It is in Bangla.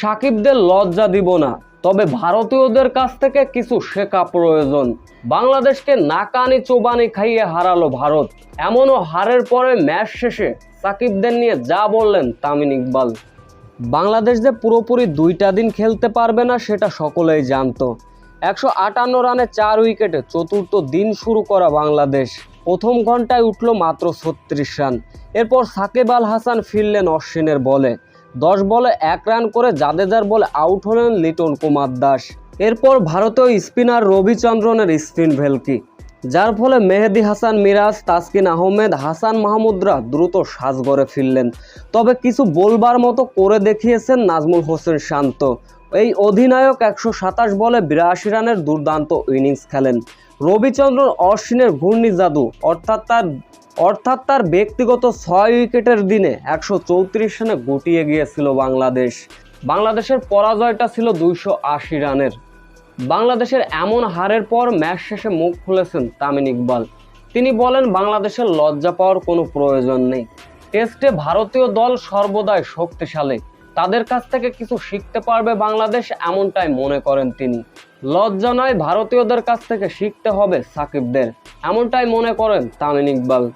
সাকিবদের লজ্জা দিব না, তবে ভারতীয়দের কাছ থেকে কিছু শেখা প্রয়োজন। বাংলাদেশকে নাকানি চোবানি খাইয়ে হারালো ভারত। এমনও হারের পরে ম্যাচ শেষে সাকিবদের নিয়ে যা বললেন তামিন ইকবাল। বাংলাদেশ যে পুরোপুরি দুইটা দিন খেলতে পারবে না, সেটা সকলেই জানতো। একশো আটান্ন রানে চার উইকেটে চতুর্থ দিন শুরু করা বাংলাদেশ। প্রথম ঘন্টায় উঠল মাত্র ছত্রিশ রান। এরপর সাকিব আল হাসান ফিরলেন অশ্বিনের বলে। দশ বলে এক রান করে জাদেজার বলে আউট হলেন লিটন কুমার দাস। এরপর ভারতীয় স্পিনার রবিচন্দ্রনের স্পিন ভেলকি। যার ফলে মেহেদি হাসান, মিরাজ, তাসকিন আহমেদ, হাসান মাহমুদরা দ্রুত সাজগড়ে ফিরলেন। তবে কিছু বলবার মতো করে দেখিয়েছেন নাজমুল হোসেন শান্ত। এই অধিনায়ক একশো সাতাশ বলে বিরাশি রানের দুর্দান্ত ইনিংস খেলেন। রবিচন্দ্রন অশ্বিনের ঘূর্ণি জাদু, অর্থাৎ তার অর্থাৎ তার ব্যক্তিগত ছয় উইকেটের দিনে একশো চৌত্রিশ রানে গুটিয়ে গিয়েছিল বাংলাদেশ। বাংলাদেশের পরাজয়টা ছিল দুইশো আশি রানের। বাংলাদেশের এমন হারের পর ম্যাচ শেষে মুখ খুলেছেন তামিন ইকবাল। তিনি বলেন, বাংলাদেশের লজ্জা পাওয়ার কোনো প্রয়োজন নেই। টেস্টে ভারতীয় দল সর্বদাই শক্তিশালী। তাদের কাছ থেকে কিছু শিখতে পারবে বাংলাদেশ এমনটাই মনে করেন তিনি। লজ্জা নয়, ভারতীয়দের কাছ থেকে শিখতে হবে সাকিবদের, এমনটাই মনে করেন তামিন ইকবাল।